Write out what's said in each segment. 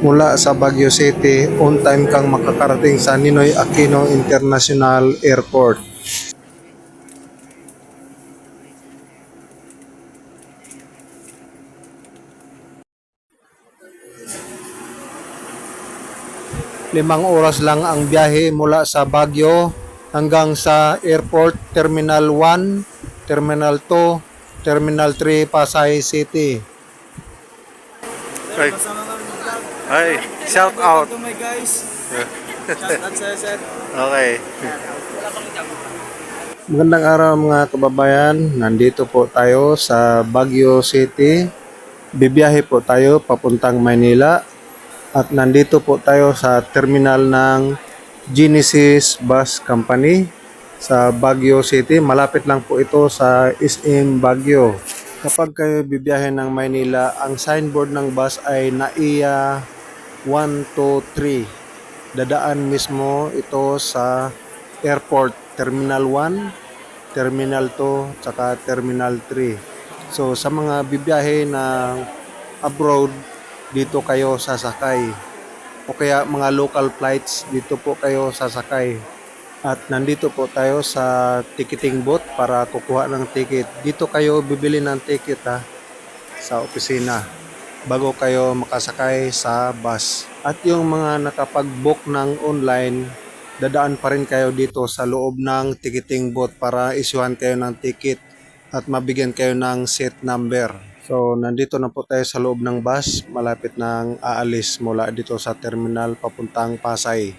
mula sa Baguio City, on time kang makakarating sa Ninoy Aquino International Airport. Limang oras lang ang biyahe mula sa Baguio hanggang sa Airport Terminal 1, Terminal 2, Terminal 3, Pasay City. Right. Hi, shout out. to my guys. Shout out sir. Okay. Magandang araw mga kababayan. Nandito po tayo sa Baguio City. Bibiyahe po tayo papuntang Maynila. At nandito po tayo sa terminal ng Genesis Bus Company sa Baguio City. Malapit lang po ito sa SM Baguio. Kapag kayo bibiyahe ng Maynila, ang signboard ng bus ay NAIA 123 dadaan mismo ito sa airport. Terminal 1 terminal 2 tsaka terminal 3 so sa mga bibiyahe na abroad dito kayo sasakay. O kaya mga local flights dito po kayo sasakay. At nandito po tayo sa ticketing booth para kukuha ng ticket. Dito kayo bibili ng ticket ha sa opisina bago kayo makasakay sa bus. At yung mga nakapag-book ng online, dadaan pa rin kayo dito sa loob ng ticketing booth para isyuhan kayo ng ticket at mabigyan kayo ng seat number. So, nandito na po tayo sa loob ng bus, malapit nang aalis mula dito sa terminal papuntang Pasay.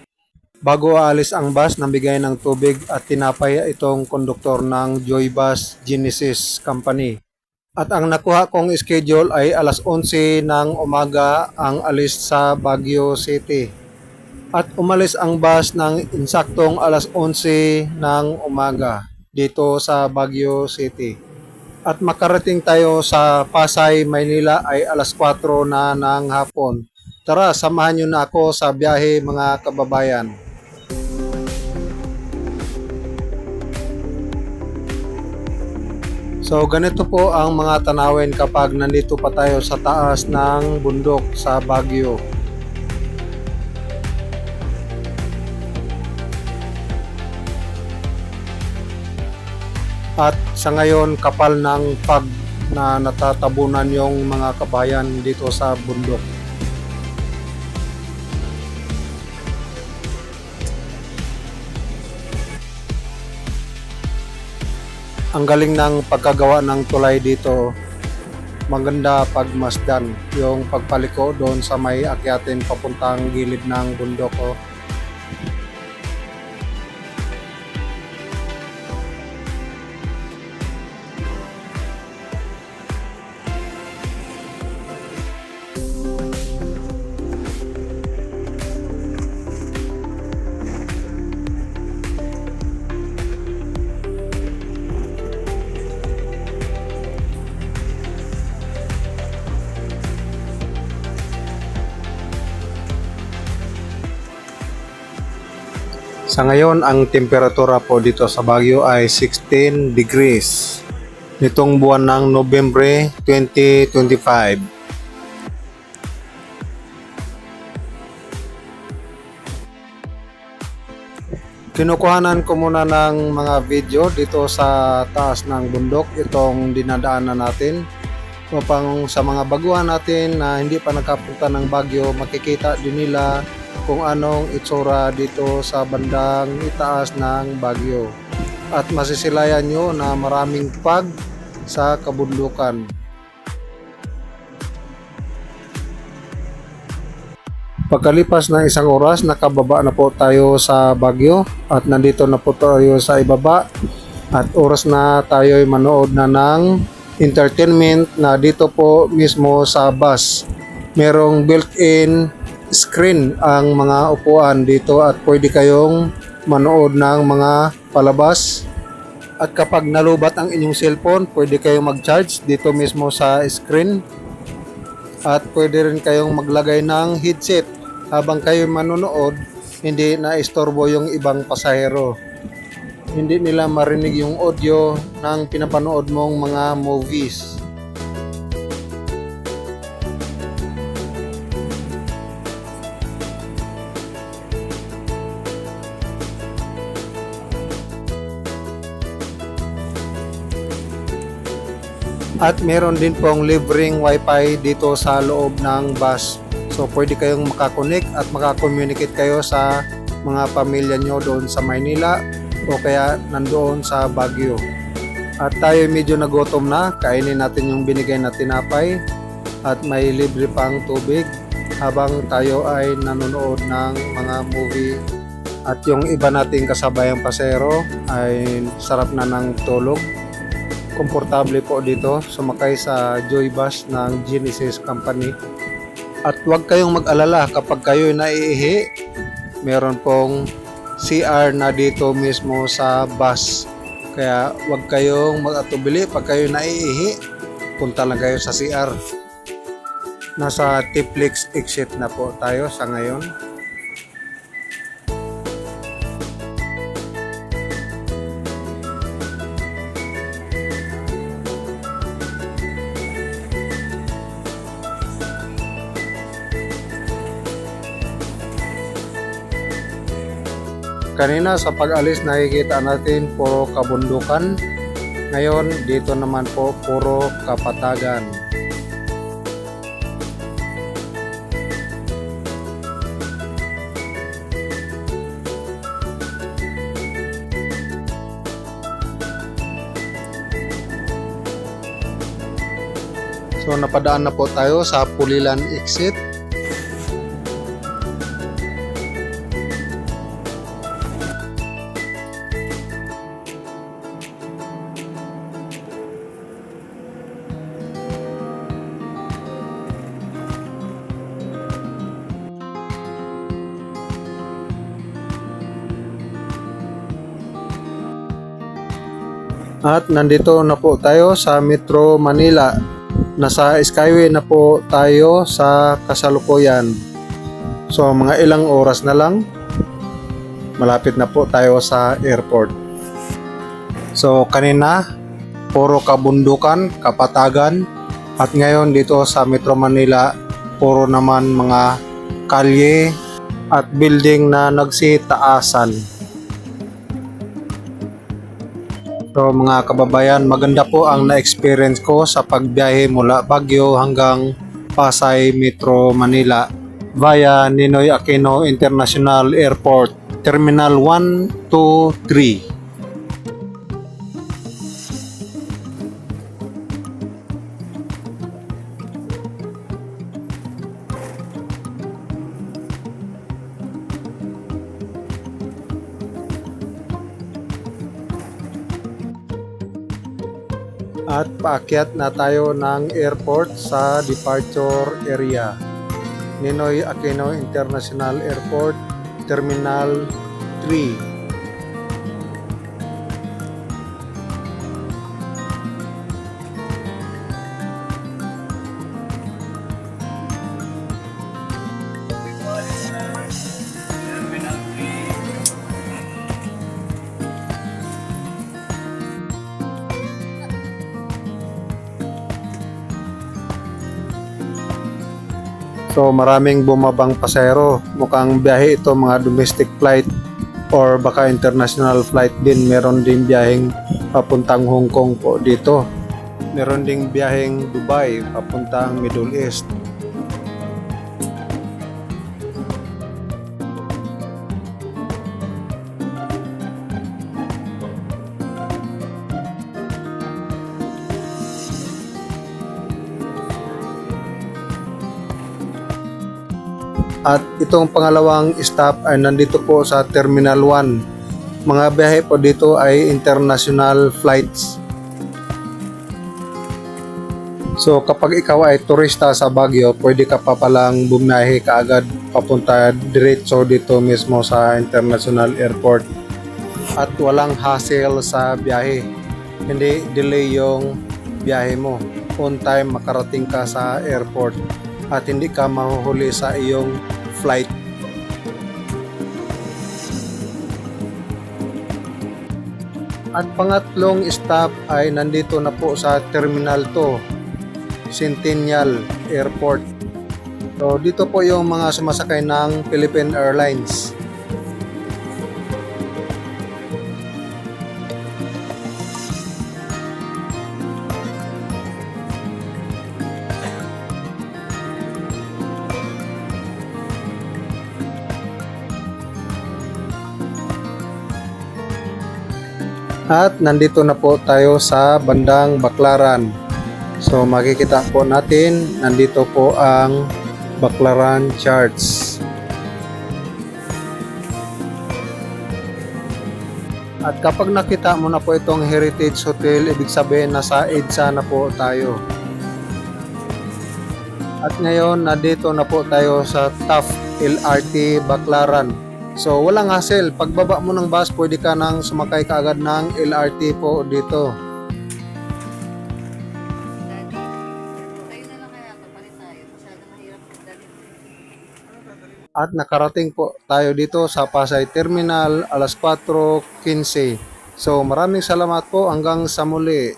Bago aalis ang bus, nabigay ng tubig at tinapay itong konduktor ng Joy Bus Genesis Company. At ang nakuha kong schedule ay alas 11 ng umaga ang alis sa Baguio City. At umalis ang bus ng insaktong alas 11 ng umaga dito sa Baguio City. At makarating tayo sa Pasay, Maynila ay alas 4 na ng hapon. Tara, samahan nyo na ako sa biyahe mga kababayan. So ganito po ang mga tanawin kapag nandito pa tayo sa taas ng bundok sa Baguio. At sa ngayon kapal ng pag na natatabunan yung mga kabayan dito sa bundok. Ang galing ng pagkagawa ng tulay dito. Maganda pagmasdan yung pagpaliko doon sa may akyatin papuntang gilid ng bundok. Oh. Sa ngayon, ang temperatura po dito sa Baguio ay 16 degrees. Nitong buwan ng Nobyembre 2025. Kinukuhanan ko muna ng mga video dito sa taas ng bundok itong dinadaanan natin upang sa mga baguhan natin na hindi pa nakapunta ng Baguio makikita din nila kung anong itsura dito sa bandang itaas ng Baguio. At masisilayan nyo na maraming pag sa kabundukan. Pagkalipas ng isang oras, nakababa na po tayo sa Baguio at nandito na po tayo sa ibaba at oras na tayo manood na ng entertainment na dito po mismo sa bus. Merong built-in screen ang mga upuan dito at pwede kayong manood ng mga palabas. At kapag nalubat ang inyong cellphone, pwede kayong mag-charge dito mismo sa screen. At pwede rin kayong maglagay ng headset habang kayo manonood, hindi na istorbo yung ibang pasahero. Hindi nila marinig yung audio ng pinapanood mong mga movies. At meron din pong libreng wifi dito sa loob ng bus. So pwede kayong makakonek at makakommunicate kayo sa mga pamilya nyo doon sa Maynila o kaya nandoon sa Baguio. At tayo medyo nagutom na, kainin natin yung binigay na tinapay at may libre pang tubig habang tayo ay nanonood ng mga movie at yung iba nating kasabayang pasero ay sarap na ng tulog komportable po dito sumakay sa Joy Bus ng Genesis Company. At huwag kayong mag-alala kapag kayo naiihi meron pong CR na dito mismo sa bus. Kaya huwag kayong mag-atubili pag kayo naiihi punta lang kayo sa CR nasa Tiplix exit na po tayo sa ngayon Kanina sa pag-alis nakikita natin puro kabundukan. Ngayon dito naman po puro kapatagan. So napadaan na po tayo sa Pulilan exit. At nandito na po tayo sa Metro Manila. Nasa Skyway na po tayo sa kasalukuyan. So mga ilang oras na lang, malapit na po tayo sa airport. So kanina, puro kabundukan, kapatagan, at ngayon dito sa Metro Manila, puro naman mga kalye at building na nagsitaasan. So mga kababayan, maganda po ang na-experience ko sa pagbiyahe mula Baguio hanggang Pasay Metro Manila via Ninoy Aquino International Airport Terminal 1 to 3. At paakyat na tayo ng airport sa departure area. Ninoy Aquino International Airport, Terminal 3. So maraming bumabang pasero. Mukhang biyahe ito mga domestic flight or baka international flight din. Meron din biyaheng papuntang Hong Kong po dito. Meron ding biyaheng Dubai papuntang Middle East. At itong pangalawang stop ay nandito po sa Terminal 1. Mga biyahe po dito ay international flights. So kapag ikaw ay turista sa Baguio, pwede ka pa palang bumiyahe kaagad papunta diretso dito mismo sa International Airport. At walang hassle sa biyahe. Hindi delay yung biyahe mo. On time makarating ka sa airport at hindi ka mahuhuli sa iyong flight. At pangatlong stop ay nandito na po sa Terminal 2, Centennial Airport. So dito po yung mga sumasakay ng Philippine Airlines. At nandito na po tayo sa bandang Baklaran. So makikita po natin, nandito po ang Baklaran Church. At kapag nakita mo na po itong Heritage Hotel, ibig sabihin nasa EDSA na po tayo. At ngayon, nandito na po tayo sa TAF LRT Baklaran. So, walang hassle. Pagbaba mo ng bus, pwede ka nang sumakay kaagad ng LRT po dito. At nakarating po tayo dito sa Pasay Terminal alas 4.15. So, maraming salamat po hanggang sa muli.